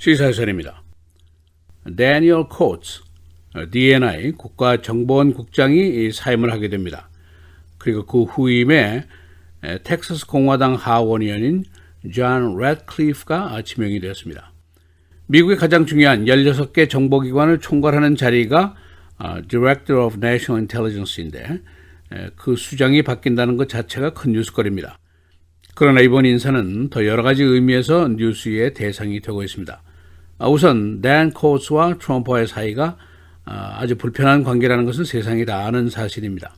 시사설입니다. 데니얼 코츠, DNI 국가정보원 국장이 사임을 하게 됩니다. 그리고 그 후임에 텍사스 공화당 하원의원인 존 래드클리프가 지명이 되었습니다. 미국의 가장 중요한 16개 정보기관을 총괄하는 자리가 Director of National Intelligence인데 그 수장이 바뀐다는 것 자체가 큰 뉴스거리입니다. 그러나 이번 인사는 더 여러 가지 의미에서 뉴스의 대상이 되고 있습니다. 아, 우선 댄 코츠와 트럼프와의 사이가 아, 아주 불편한 관계라는 것은 세상이 다 아는 사실입니다.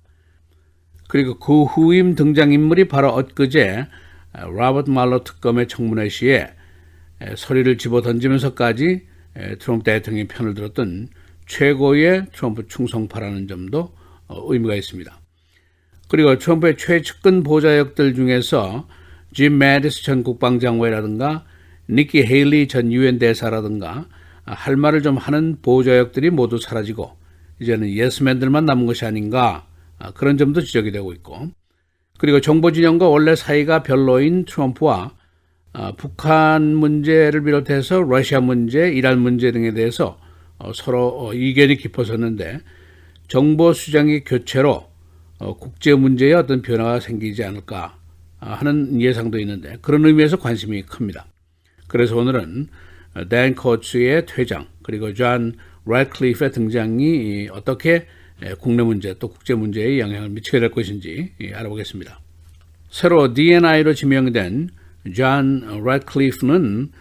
그리고 그 후임 등장인물이 바로 엊그제 아, 로버트 말로 특검의 청문회 시에 서리를 집어 던지면서까지 트럼프 대통령의 편을 들었던 최고의 트럼프 충성파라는 점도 어, 의미가 있습니다. 그리고 트럼프의 최측근 보좌역들 중에서 짐 매디스 전 국방장관이라든가 니키 헤일리 전 유엔 대사라든가 할 말을 좀 하는 보좌역들이 모두 사라지고 이제는 예스맨들만 남은 것이 아닌가 그런 점도 지적이 되고 있고 그리고 정보 진영과 원래 사이가 별로인 트럼프와 북한 문제를 비롯해서 러시아 문제, 이란 문제 등에 대해서 어, 서로 이견이 깊어졌는데 정보 수장의 교체로 어, 국제 문제에 어떤 변화가 생기지 않을까 하는 예상도 있는데 그런 의미에서 관심이 큽니다. 그래서 오늘은 댄 코츠의 퇴장 그리고 존 래클리프의 등장이 어떻게 국내 문제 또 국제 문제에 영향을 미치게 될 것인지 알아보겠습니다. 새로 DNI로 지명된 존 래클리프는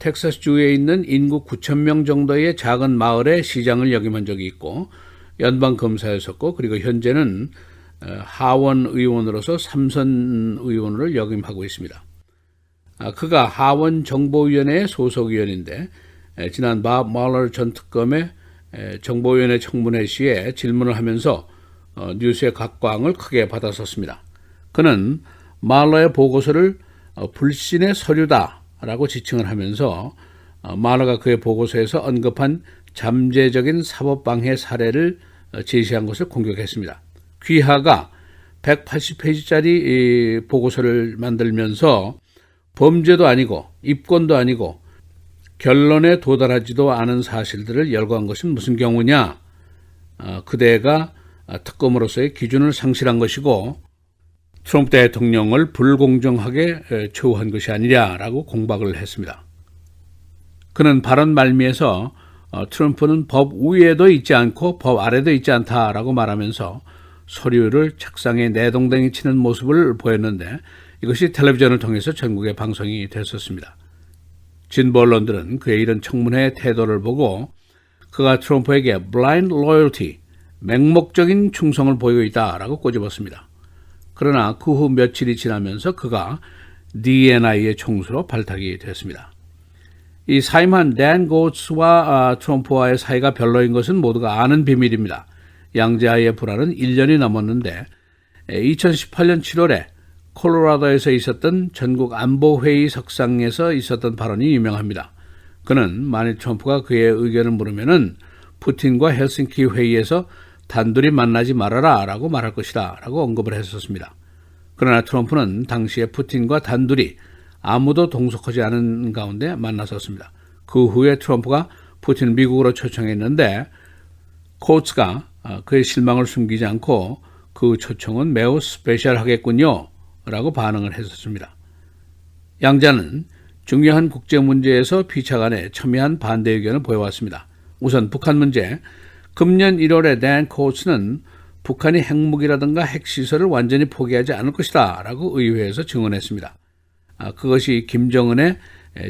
텍사스 주에 있는 인구 9천 명 정도의 작은 마을의 시장을 역임한 적이 있고 연방 검사였었고 그리고 현재는 하원 의원으로서 삼선 의원을 역임하고 있습니다. 그가 하원 정보위원회 소속 위원인데 지난 밥 말러 전 특검의 정보위원회 청문회 시에 질문을 하면서 어, 뉴스의 각광을 크게 받았었습니다. 그는 말러의 보고서를 어, 불신의 서류다라고 지칭을 하면서 어, 말러가 그의 보고서에서 언급한 잠재적인 사법방해 사례를 제시한 것을 공격했습니다. 귀하가 180페이지짜리 보고서를 만들면서 범죄도 아니고 입건도 아니고 결론에 도달하지도 않은 사실들을 열거한 것은 무슨 경우냐? 어, 그대가 특검으로서의 기준을 상실한 것이고 트럼프 대통령을 불공정하게 처우한 것이 아니냐라고 공박을 했습니다. 그는 발언 말미에서 어, 트럼프는 법 위에도 있지 않고 법 아래도 있지 않다라고 말하면서 서류를 책상에 내동댕이 치는 모습을 보였는데 이것이 텔레비전을 통해서 전국에 방송이 됐었습니다. 진보 언론들은 그의 이런 청문회 태도를 보고 그가 트럼프에게 blind loyalty, 맹목적인 충성을 보이고 있다라고 꼬집었습니다. 그러나 그 후 며칠이 지나면서 그가 DNI의 총수로 발탁이 됐습니다. 이 사임한 댄 고츠와 트럼프와의 사이가 별로인 것은 모두가 아는 비밀입니다. 양자의 불화는 1년이 넘었는데 2018년 7월에 콜로라도에서 있었던 전국 안보회의 석상에서 있었던 발언이 유명합니다. 그는 만일 트럼프가 그의 의견을 물으면은 푸틴과 헬싱키 회의에서 단둘이 만나지 말아라 라고 말할 것이다 라고 언급을 했었습니다. 그러나 트럼프는 당시에 푸틴과 단둘이 아무도 동석하지 않은 가운데 만났었습니다. 그 후에 트럼프가 푸틴 미국으로 초청했는데 코츠가 그의 실망을 숨기지 않고 그 초청은 매우 스페셜하겠군요 라고 반응을 했었습니다. 양자는 중요한 국제 문제에서 피차 간에 첨예한 반대 의견을 보여왔습니다. 우선 북한 문제, 금년 1월에 댄 코츠는 북한이 핵무기라든가 핵시설을 완전히 포기하지 않을 것이다 라고 의회에서 증언했습니다. 아, 그것이 김정은의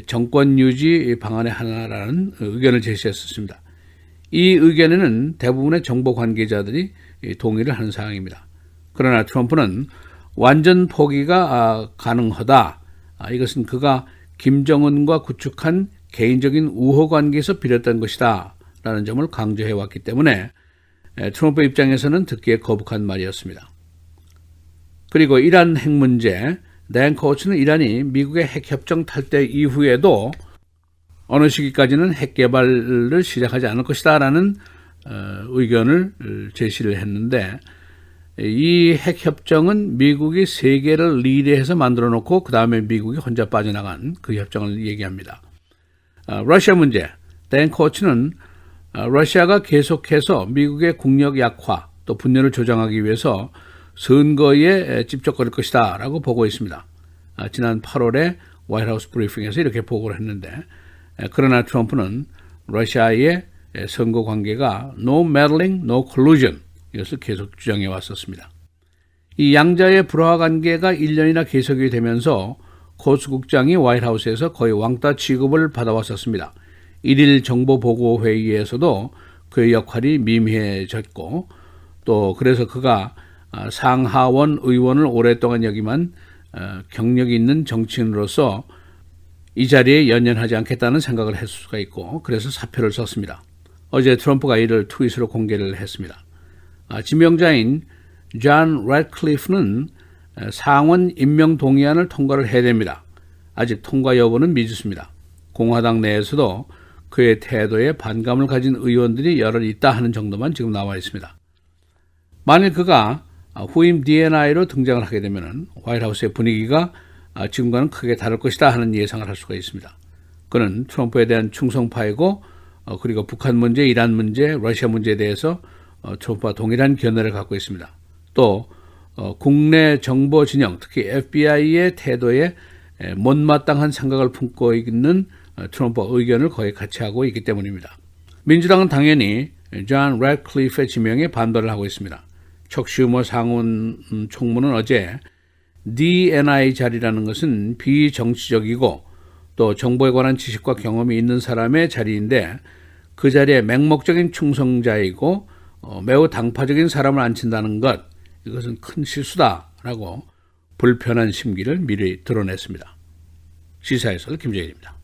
정권 유지 방안의 하나라는 의견을 제시했었습니다. 이 의견에는 대부분의 정보 관계자들이 동의를 하는 사항입니다. 그러나 트럼프는 완전 포기가 아, 가능하다. 아, 이것은 그가 김정은과 구축한 개인적인 우호 관계에서 비롯된 것이다. 라는 점을 강조해 왔기 때문에 에, 트럼프 입장에서는 듣기에 거북한 말이었습니다. 그리고 이란 핵 문제, 댄 코츠는 이란이 미국의 핵 협정 탈퇴 이후에도 어느 시기까지는 핵 개발을 시작하지 않을 것이다라는 어, 의견을 제시를 했는데 이 핵 협정은 미국이 세계를 리드해서 만들어 놓고 그 다음에 미국이 혼자 빠져나간 그 협정을 얘기합니다. 어, 러시아 문제, 댄 코츠는 어, 러시아가 계속해서 미국의 국력 약화 또 분열을 조장하기 위해서 선거에 집적거릴 것이다 라고 보고 있습니다. 아, 지난 8월에 화이트하우스 브리핑에서 이렇게 보고를 했는데 에, 그러나 트럼프는 러시아의 에, 선거 관계가 no meddling, no collusion 이것을 계속 주장해 왔었습니다. 이 양자의 불화 관계가 1년이나 계속이 되면서 코스 국장이 화이트하우스에서 거의 왕따 취급을 받아왔었습니다. 일일 정보 보고 회의에서도 그의 역할이 미미해졌고 또 그래서 그가 아, 상하원 의원을 오랫동안 여기만 어, 경력이 있는 정치인으로서 이 자리에 연연하지 않겠다는 생각을 했을 수가 있고 그래서 사표를 썼습니다. 어제 트럼프가 이를 트윗으로 공개를 했습니다. 아, 지명자인 존 래클리프는 상원 임명 동의안을 통과를 해야 됩니다. 아직 통과 여부는 미지수입니다. 공화당 내에서도 그의 태도에 반감을 가진 의원들이 여럿 있다 하는 정도만 지금 나와 있습니다. 만일 그가 후임 DNI로 등장을 하게 되면 화이트하우스의 분위기가 지금과는 크게 다를 것이다 하는 예상을 할 수가 있습니다. 그는 트럼프에 대한 충성파이고 어, 그리고 북한 문제, 이란 문제, 러시아 문제에 대해서 어, 트럼프와 동일한 견해를 갖고 있습니다. 또 어, 국내 정보 진영, 특히 FBI의 태도에 에, 못마땅한 생각을 품고 있는 어, 트럼프 의견을 거의 같이 하고 있기 때문입니다. 민주당은 당연히 존 래클리프의 지명에 반발을 하고 있습니다. 척슈머 상원 음, 총무는 어제 DNI 자리라는 것은 비정치적이고 또 정보에 관한 지식과 경험이 있는 사람의 자리인데 그 자리에 맹목적인 충성자이고 어, 매우 당파적인 사람을 앉힌다는 것 이것은 큰 실수다라고 불편한 심기를 미리 드러냈습니다. 시사에서 김재일입니다.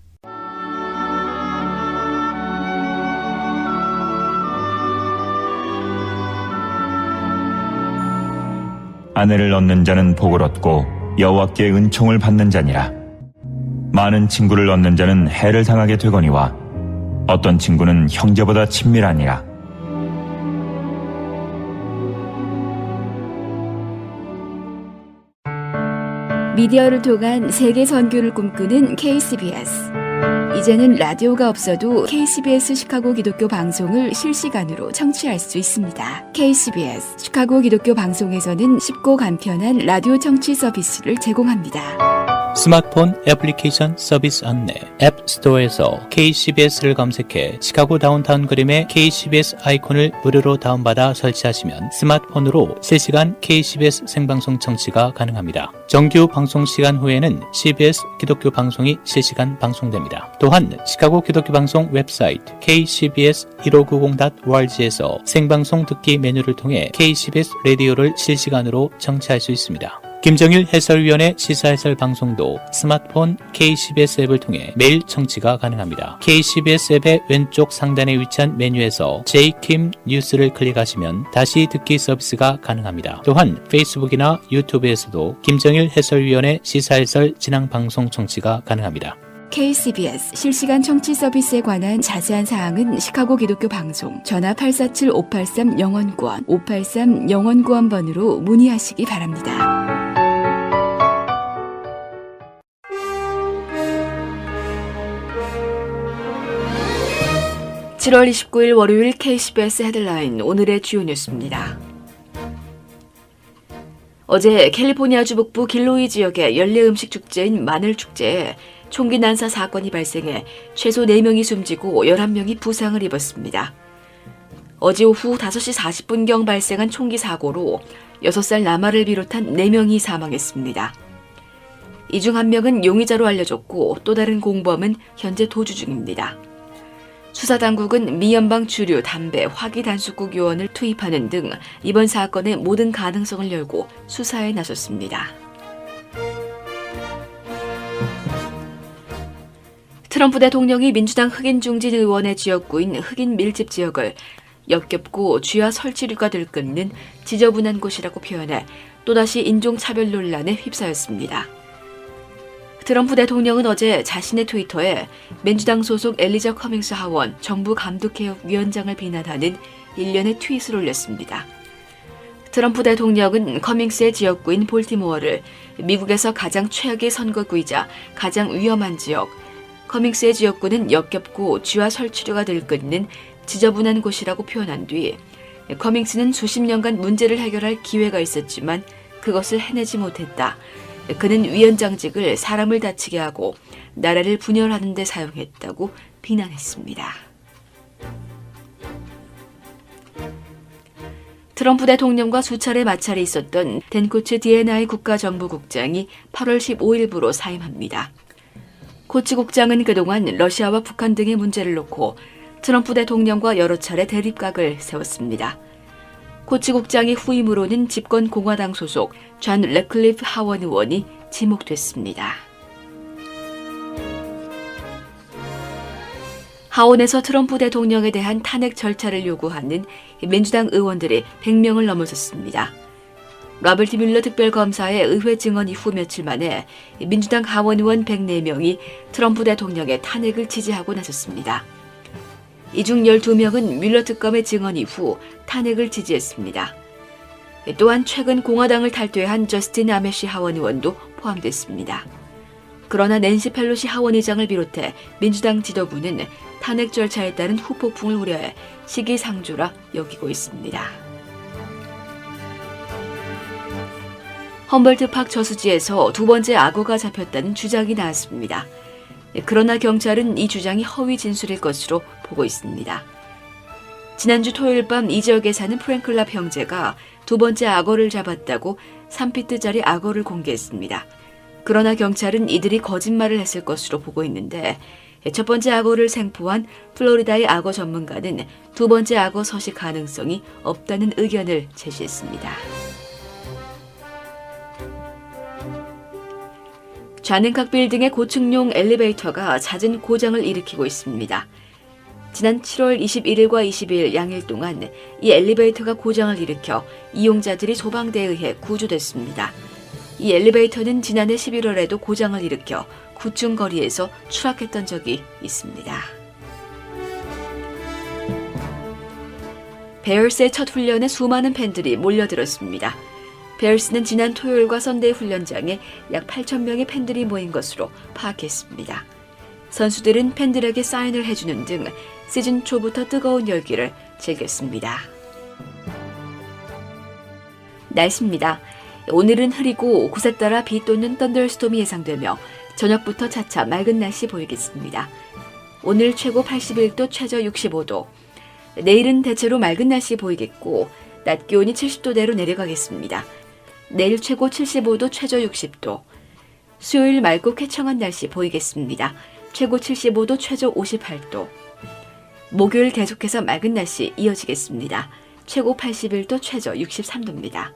아내를 얻는 자는 복을 얻고 여호와께 은총을 받는 자니라. 많은 친구를 얻는 자는 해를 당하게 되거니와 어떤 친구는 형제보다 친밀하니라. 미디어를 통한 세계 선교를 꿈꾸는 KCBS. 이제는 라디오가 없어도 KCBS 시카고 기독교 방송을 실시간으로 청취할 수 있습니다. KCBS 시카고 기독교 방송에서는 쉽고 간편한 라디오 청취 서비스를 제공합니다. 스마트폰 애플리케이션 서비스 안내 앱 스토어에서 KCBS를 검색해 시카고 다운타운 그림의 KCBS 아이콘을 무료로 다운받아 설치하시면 스마트폰으로 실시간 KCBS 생방송 청취가 가능합니다. 정규 방송 시간 후에는 CBS 기독교 방송이 실시간 방송됩니다. 또한 시카고 기독교 방송 웹사이트 kcbs1590.org에서 생방송 듣기 메뉴를 통해 KCBS 라디오를 실시간으로 청취할 수 있습니다. 김정일 해설위원의 시사해설 방송도 스마트폰 KCBS 앱을 통해 매일 청취가 가능합니다. KCBS 앱의 왼쪽 상단에 위치한 메뉴에서 JKIM 뉴스를 클릭하시면 다시 듣기 서비스가 가능합니다. 또한 페이스북이나 유튜브에서도 김정일 해설위원의 시사해설 진행 방송 청취가 가능합니다. KCBS 실시간 청취 서비스에 관한 자세한 사항은 시카고 기독교 방송 전화 847-583-영원구원 583-영원구원 번으로 문의하시기 바랍니다. (7월 29일) 월요일 KCBS 헤드라인 오늘의 주요 뉴스입니다. 어제 캘리포니아주 북부 길로이 지역의 연례 음식 축제인 마늘 축제에 총기 난사 사건이 발생해 최소 4명이 숨지고 11명이 부상을 입었습니다. 어제 오후 5시 40분경 발생한 총기 사고로 6살 남아를 비롯한 4명이 사망했습니다. 이 중 한 명은 용의자로 알려졌고 또 다른 공범은 현재 도주 중입니다. 수사당국은 미연방 주류, 담배, 화기 단수국 요원을 투입하는 등 이번 사건의 모든 가능성을 열고 수사에 나섰습니다. 트럼프 대통령이 민주당 흑인 중진 의원의 지역구인 흑인 밀집 지역을 역겹고 쥐와 설치류가 들끓는 지저분한 곳이라고 표현해 또다시 인종차별 논란에 휩싸였습니다. 트럼프 대통령은 어제 자신의 트위터에 민주당 소속 엘리자 커밍스 하원 정부 감독개혁 위원장을 비난하는 일련의 트윗을 올렸습니다. 트럼프 대통령은 커밍스의 지역구인 볼티모어를 미국에서 가장 최악의 선거구이자 가장 위험한 지역, 커밍스의 지역구는 역겹고 쥐와 설치류가 들끓는 지저분한 곳이라고 표현한 뒤 커밍스는 수십 년간 문제를 해결할 기회가 있었지만 그것을 해내지 못했다. 그는 위원장직을 사람을 다치게 하고 나라를 분열하는 데 사용했다고 비난했습니다. 트럼프 대통령과 수차례 마찰이 있었던 덴코츠 DNI 국가정보국장이 8월 15일부로 사임합니다. 코치 국장은 그동안 러시아와 북한 등의 문제를 놓고 트럼프 대통령과 여러 차례 대립각을 세웠습니다. 코치 국장의 후임으로는 집권 공화당 소속 존 레클리프 하원 의원이 지목됐습니다. 하원에서 트럼프 대통령에 대한 탄핵 절차를 요구하는 민주당 의원들이 100명을 넘어섰습니다. 로버트 뮬러 특별검사의 의회 증언 이후 며칠 만에 민주당 하원 의원 104명이 트럼프 대통령의 탄핵을 지지하고 나섰습니다. 이 중 12명은 뮬러 특검의 증언 이후 탄핵을 지지했습니다. 또한 최근 공화당을 탈퇴한 저스틴 아메시 하원 의원도 포함됐습니다. 그러나 낸시 펠로시 하원의장을 비롯해 민주당 지도부는 탄핵 절차에 따른 후폭풍을 우려해 시기상조라 여기고 있습니다. 험벌트 팍 저수지에서 두 번째 악어가 잡혔다는 주장이 나왔습니다. 그러나 경찰은 이 주장이 허위 진술일 것으로 보고 있습니다. 지난주 토요일 밤 이 지역에 사는 프랭클랍 형제가 두 번째 악어를 잡았다고 3피트짜리 악어를 공개했습니다. 그러나 경찰은 이들이 거짓말을 했을 것으로 보고 있는데 첫 번째 악어를 생포한 플로리다의 악어 전문가는 두 번째 악어 서식 가능성이 없다는 의견을 제시했습니다. 좌능각 빌딩의 고층용 엘리베이터가 잦은 고장을 일으키고 있습니다. 지난 7월 21일과 22일 양일 동안 이 엘리베이터가 고장을 일으켜 이용자들이 소방대에 의해 구조됐습니다. 이 엘리베이터는 지난해 11월에도 고장을 일으켜 9층 거리에서 추락했던 적이 있습니다. 베얼스의 첫 훈련에 수많은 팬들이 몰려들었습니다. 베얼스는 지난 토요일과 선대 훈련장에 약 8천 명의 팬들이 모인 것으로 파악했습니다. 선수들은 팬들에게 사인을 해주는 등 시즌 초부터 뜨거운 열기를 즐겼습니다. 날씨입니다. 오늘은 흐리고 곳에 따라 비 또는 던더스톰이 예상되며 저녁부터 차차 맑은 날씨 보이겠습니다. 오늘 최고 81도, 최저 65도. 내일은 대체로 맑은 날씨 보이겠고 낮 기온이 70도대로 내려가겠습니다. 내일 최고 75도, 최저 60도. 수요일 맑고 쾌청한 날씨 보이겠습니다. 최고 75도, 최저 58도. 목요일 계속해서 맑은 날씨 이어지겠습니다. 최고 81도, 최저 63도입니다.